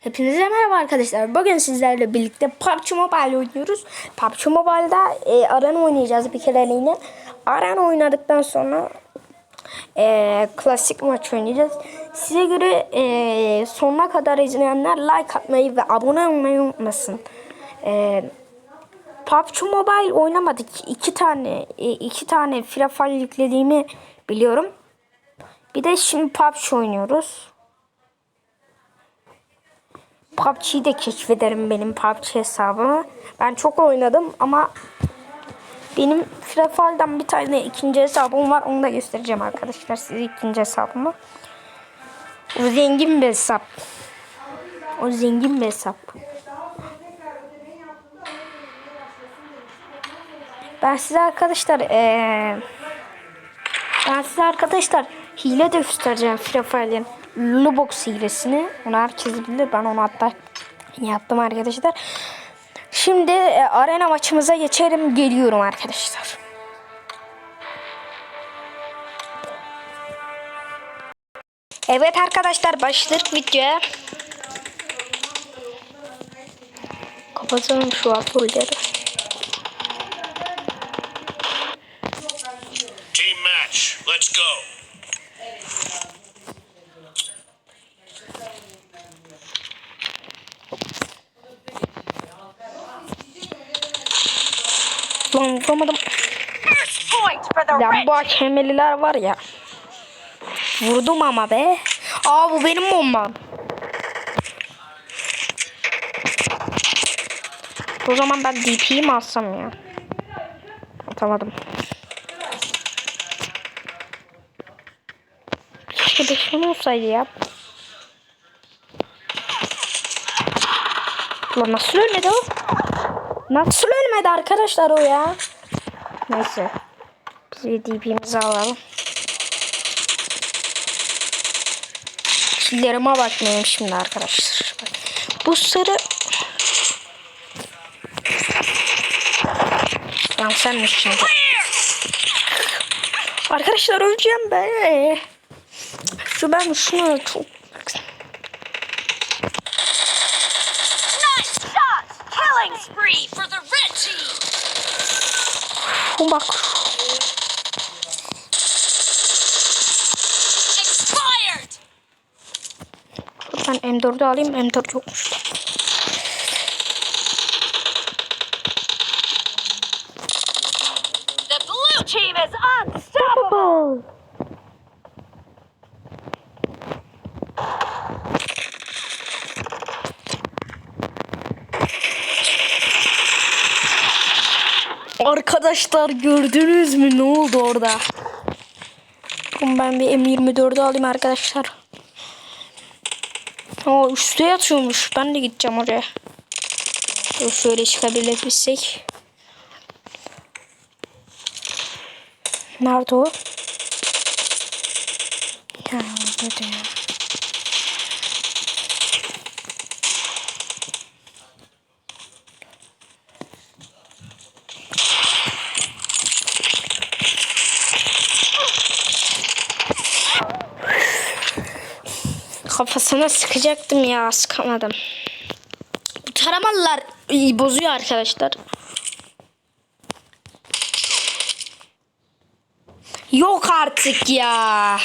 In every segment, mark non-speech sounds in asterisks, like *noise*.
Hepinize merhaba arkadaşlar. Bugün sizlerle birlikte PUBG Mobile oynuyoruz. PUBG Mobile'da e, arena oynayacağız bir kereliğine. Arena oynadıktan sonra e, klasik maç oynayacağız. Size göre e, sonuna kadar izleyenler like atmayı ve abone olmayı unutmasın. E, PUBG Mobile oynamadık. İki tane e, iki tane Fire yüklediğimi biliyorum. Bir de şimdi PUBG oynuyoruz. PUBG'yi de keşfederim benim PUBG hesabımı. Ben çok oynadım ama benim Free Fire'dan bir tane ikinci hesabım var. Onu da göstereceğim arkadaşlar size ikinci hesabımı. O zengin bir hesap. O zengin bir hesap. Ben size arkadaşlar eee ben size arkadaşlar hile de göstereceğim Free Fire'ın Lubox hilesini. Onu herkes bilir. Ben onu hatta yaptım arkadaşlar. Şimdi e, arena maçımıza geçelim. Geliyorum arkadaşlar. Evet arkadaşlar başladık videoya. Kapatalım şu apurları. Team match. Let's go. The Ya bu var ya. Vurdum ama be. Aa bu benim bombam. O zaman ben DP'yi mi alsam ya? Atamadım. Keşke şunu olsaydı ya. Ulan nasıl ölmedi o? Nasıl ölmedi arkadaşlar o ya? Neyse. Biz bir DP'mizi alalım. Killerime bakmayayım şimdi arkadaşlar. Bu sarı... Lan senmiş şimdi. Arkadaşlar öleceğim be. Şu ben şunu çok... Ben M4'ü alayım. M4 yokmuş. The blue team is unstoppable. Arkadaşlar gördünüz mü ne oldu orada? Ben bir M24'ü alayım arkadaşlar. Aa üstte yatıyormuş. Ben de gideceğim oraya. Dur şöyle çıkabilebilsek. Nerede o? Ya orada ya. Kafasına sıkacaktım ya sıkamadım. Bu bozuyor arkadaşlar. Yok artık ya.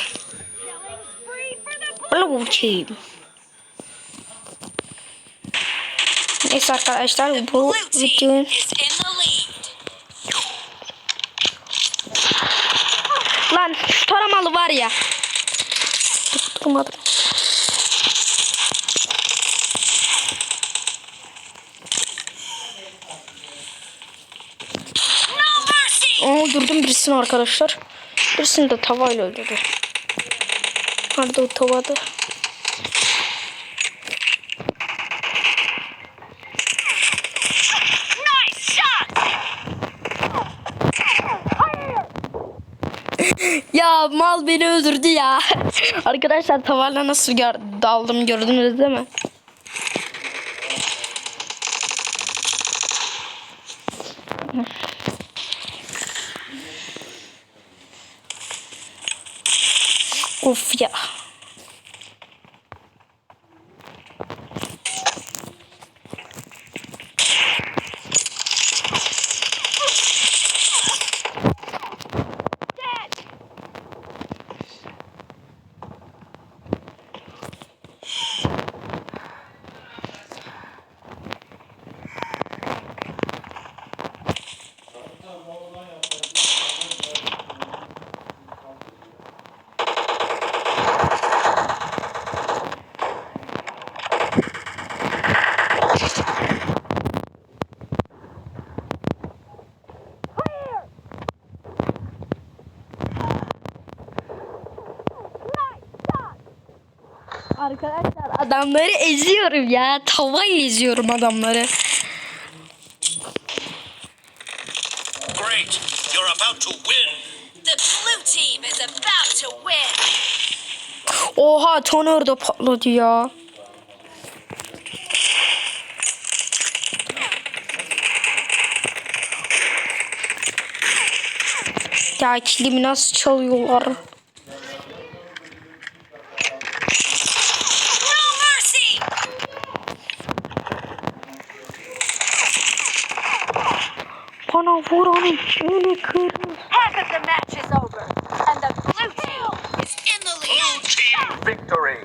Blue team. Neyse arkadaşlar bu videonun lan şu taramalı var ya. Tutturmadım. Mercy. Öldürdüm birisini arkadaşlar. Birisini de tavayla öldürdüm. Nerede o tavada? *laughs* Ya mal beni öldürdü ya. *laughs* arkadaşlar tavayla nasıl gör daldım gördünüz değil mi? Of ya. Adamları eziyorum ya. Tavayı eziyorum adamları. Great. You're about to win. The blue team is about to win. Oha toner da patladı ya. Ya kilimi nasıl çalıyorlar? Bana vur onu. Öyle kır. Half of the match is over, and the blue team is in the Blue lead. team victory.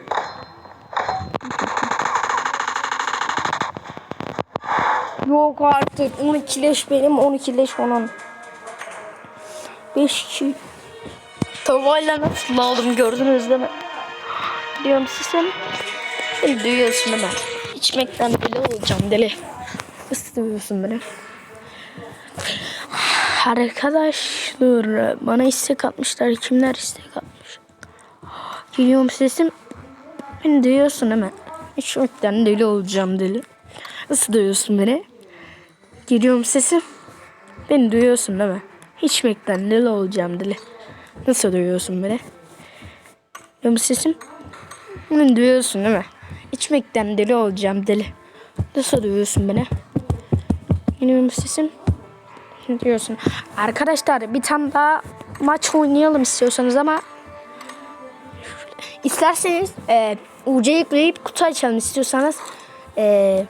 Yok artık. 12 leş benim, 12 leş onun. 5 2. Tavayla nasıl aldım gördünüz değil mi? Diyorum size. Beni duyuyorsun değil mi? İçmekten deli olacağım deli. Nasıl duyuyorsun beni? Arkadaşlar bana istek atmışlar. Kimler istek atmış? Geliyorum sesim. Beni duyuyorsun değil mi? İçmekten deli olacağım deli. Nasıl duyuyorsun beni? Geliyorum sesim. Beni duyuyorsun değil mi? İçmekten deli olacağım deli. Nasıl duyuyorsun beni? Geliyorum sesim. Beni duyuyorsun değil mi? İçmekten deli olacağım deli. Nasıl duyuyorsun beni? Geliyorum sesim. Beni Duyuyorsun. Arkadaşlar bir tane daha maç oynayalım istiyorsanız ama isterseniz e, UC yükleyip kutu açalım istiyorsanız e,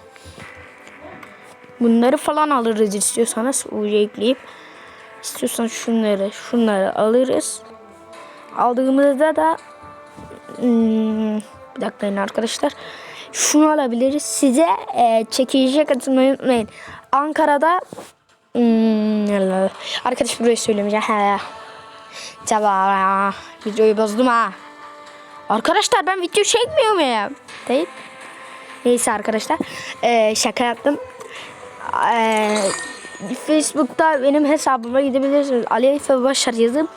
bunları falan alırız istiyorsanız UC yükleyip istiyorsanız şunları şunları alırız. Aldığımızda da hmm, bir dakika arkadaşlar şunu alabiliriz. Size e, çekilişe katılmayı unutmayın. Ankara'da hmm, arkadaş burayı söylemeyeceğim he. Videoyu bozdum ha Arkadaşlar ben video çekmiyor muyum? Değil. Neyse arkadaşlar. Ee, şaka yaptım. Ee, Facebook'ta benim hesabıma gidebilirsiniz. Ali Efe Başar yazıp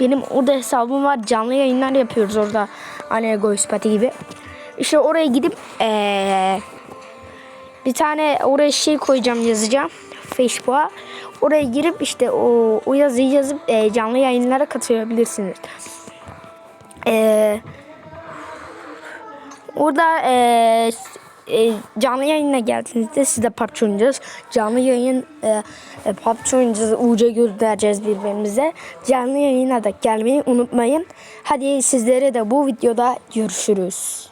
benim orada hesabım var. Canlı yayınlar yapıyoruz orada. Hani Egoispati gibi. İşte oraya gidip ee, bir tane oraya şey koyacağım yazacağım. Facebook'a. Oraya girip işte o, o yazıyı yazıp ee, canlı yayınlara katılabilirsiniz. Eee Orada eee, e, canlı yayına geldiğinizde siz de PUBG oynayacağız. Canlı yayın e, e, PUBG oynayacağız. UC göndereceğiz birbirimize. Canlı yayına da gelmeyi unutmayın. Hadi sizlere de bu videoda görüşürüz.